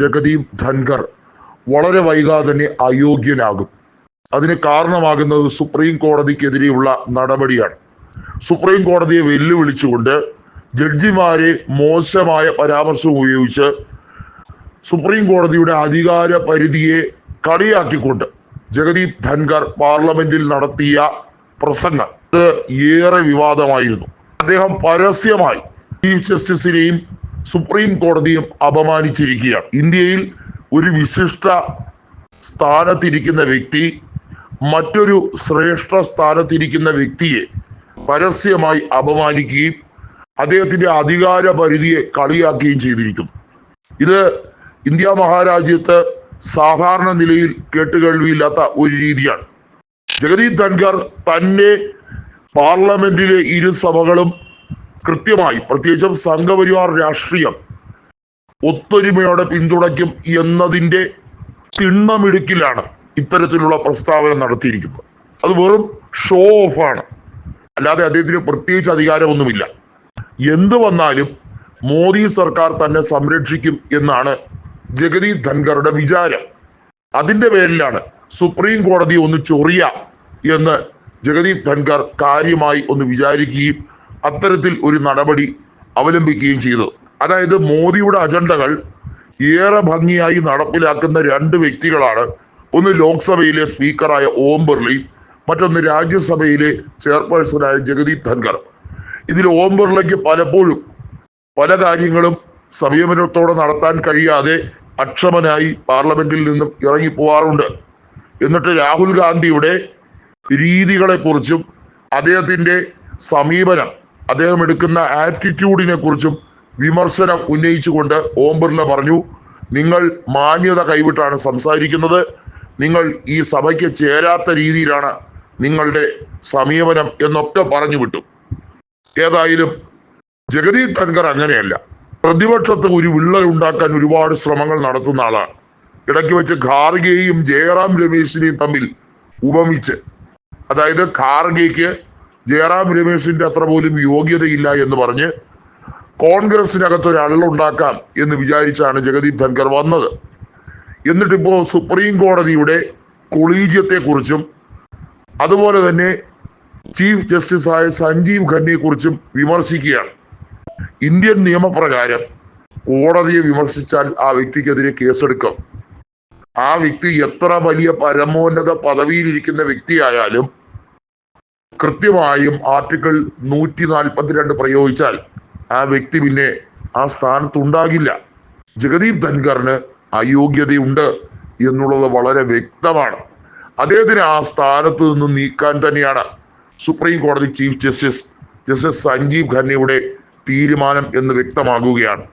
ജഗദീപ് ധൻഖർ വളരെ വൈകാതെ തന്നെ അയോഗ്യനാകും. അതിന് കാരണമാകുന്നത് സുപ്രീം കോടതിക്കെതിരെയുള്ള നടപടിയാണ്. സുപ്രീം കോടതിയെ വെല്ലുവിളിച്ചുകൊണ്ട് ജഡ്ജിമാരെ മോശമായ പരാമർശം ഉപയോഗിച്ച് സുപ്രീം കോടതിയുടെ അധികാര പരിധിയെ കളിയാക്കിക്കൊണ്ട് ജഗദീപ് ധൻഖർ പാർലമെന്റിൽ നടത്തിയ പ്രസംഗം. ഏറെ വിവാദമായിരുന്നു. അദ്ദേഹം പരസ്യമായി ചീഫ് ജസ്റ്റിസിനെയും സുപ്രീം കോടതിയും അപമാനിച്ചിരിക്കുകയാണ്. ഇന്ത്യയിൽ ഒരു വിശിഷ്ട സ്ഥാനത്തിരിക്കുന്ന വ്യക്തി മറ്റൊരു ശ്രേഷ്ഠ സ്ഥാനത്തിരിക്കുന്ന വ്യക്തിയെ പരസ്യമായി അപമാനിക്കുകയും അദ്ദേഹത്തിന്റെ അധികാര പരിധിയെ കളിയാക്കുകയും ചെയ്തിരിക്കുന്നു. ഇത് ഇന്ത്യ മഹാരാജ്യത്ത് സാധാരണ നിലയിൽ കേട്ടുകേൾവിയില്ലാത്ത ഒരു രീതിയാണ്. ജഗദീപ് ധൻഖർ തന്നെ പാർലമെന്റിലെ ഇരു സഭകളും കൃത്യമായി പ്രത്യേകിച്ചും സംഘപരിവാർ രാഷ്ട്രീയം ഒത്തൊരുമയോടെ പിന്തുണയ്ക്കും എന്നതിന്റെ തിണ്ണമിടുക്കിലാണ് ഇത്തരത്തിലുള്ള പ്രസ്താവന നടത്തിയിരിക്കുന്നത്. അത് വെറും ഷോ ഓഫ് ആണ്. അല്ലാതെ അദ്ദേഹത്തിന് പ്രത്യേകിച്ച് അധികാരമൊന്നുമില്ല. എന്ത് വന്നാലും മോദി സർക്കാർ തന്നെ സംരക്ഷിക്കും എന്നാണ് ജഗദീപ് ധൻഖറുടെ വിചാരം. അതിന്റെ പേരിലാണ് സുപ്രീം കോടതി ഒന്ന് ചൊറിയ എന്ന് ജഗദീപ് ധൻഖർ കാര്യമായി ഒന്ന് വിചാരിക്കുകയും അത്തരത്തിൽ ഒരു നടപടി അവലംബിക്കുകയും ചെയ്തു. അതായത് മോദിയുടെ അജണ്ടകൾ ഏറെ ഭംഗിയായി നടപ്പിലാക്കുന്ന രണ്ട് വ്യക്തികളാണ്. ഒന്ന് ലോക്സഭയിലെ സ്പീക്കറായ ഓം ബിർളി മറ്റൊന്ന് രാജ്യസഭയിലെ ചെയർപേഴ്സണായ ജഗദീപ് ധൻഖർ ഇതിൽ ഓം ബിർളയ്ക്ക് പലപ്പോഴും പല കാര്യങ്ങളും സംയമനത്തോടെ നടത്താൻ കഴിയാതെ അക്ഷമനായി പാർലമെന്റിൽ നിന്നും ഇറങ്ങിപ്പോവാറുണ്ട്. എന്നിട്ട് രാഹുൽ ഗാന്ധിയുടെ രീതികളെ കുറിച്ചും അദ്ദേഹത്തിന്റെ സമീപനം അദ്ദേഹം എടുക്കുന്ന ആറ്റിറ്റ്യൂഡിനെ കുറിച്ചും വിമർശനം ഉന്നയിച്ചുകൊണ്ട് ഓം ബിർള പറഞ്ഞു നിങ്ങൾ മാന്യത കൈവിട്ടാണ് സംസാരിക്കുന്നത്. നിങ്ങൾ ഈ സഭയ്ക്ക് ചേരാത്ത രീതിയിലാണ് നിങ്ങളുടെ സമീപനം എന്നൊക്കെ പറഞ്ഞു വിട്ടു. ഏതായാലും ജഗദീപ് ധൻഖർ അങ്ങനെയല്ല. പ്രതിപക്ഷത്ത് ഒരു വിള്ളൽ ഉണ്ടാക്കാൻ ഒരുപാട് ശ്രമങ്ങൾ നടത്തുന്ന ആളാണ്. ഇടയ്ക്ക് വെച്ച് ഖാർഗെയും ജയറാം രമേശിനെയും തമ്മിൽ ഉപമിച്ച്. അതായത് ഖാർഗെക്ക് ജയറാം രമേശിന്റെ അത്ര പോലും യോഗ്യതയില്ല എന്ന് പറഞ്ഞ് കോൺഗ്രസിനകത്ത് ഒരു അള്ളുണ്ടാക്കാം എന്ന് വിചാരിച്ചാണ് ജഗദീപ് ധൻഖർ വന്നത്. എന്നിട്ടിപ്പോ സുപ്രീം കോടതിയുടെ കൊളീജിയത്തെ കുറിച്ചും അതുപോലെ തന്നെ ചീഫ് ജസ്റ്റിസായ സഞ്ജീവ് ഖന്നയെ കുറിച്ചും വിമർശിക്കുകയാണ്. ഇന്ത്യൻ നിയമപ്രകാരം കോടതിയെ വിമർശിച്ചാൽ ആ വ്യക്തിക്കെതിരെ കേസെടുക്കും. ആ വ്യക്തി എത്ര വലിയ പരമോന്നത പദവിയിലിരിക്കുന്ന വ്യക്തിയായാലും കൃത്യമായും ആർട്ടിക്കിൾ നൂറ്റി നാൽപ്പത്തിരണ്ട് പ്രയോഗിച്ചാൽ ആ വ്യക്തി പിന്നെ ആ സ്ഥാനത്തുണ്ടാകില്ല. ജഗദീപ് ധൻഖറിന് അയോഗ്യതയുണ്ട് എന്നുള്ളത് വളരെ വ്യക്തമാണ്. അദ്ദേഹത്തിന് ആ സ്ഥാനത്ത് നിന്ന് നീക്കാൻ തന്നെയാണ് സുപ്രീം കോടതി ചീഫ് ജസ്റ്റിസ് ജസ്റ്റിസ് സഞ്ജീവ് ഖന്നയുടെ തീരുമാനം എന്ന് വ്യക്തമാകുകയാണ്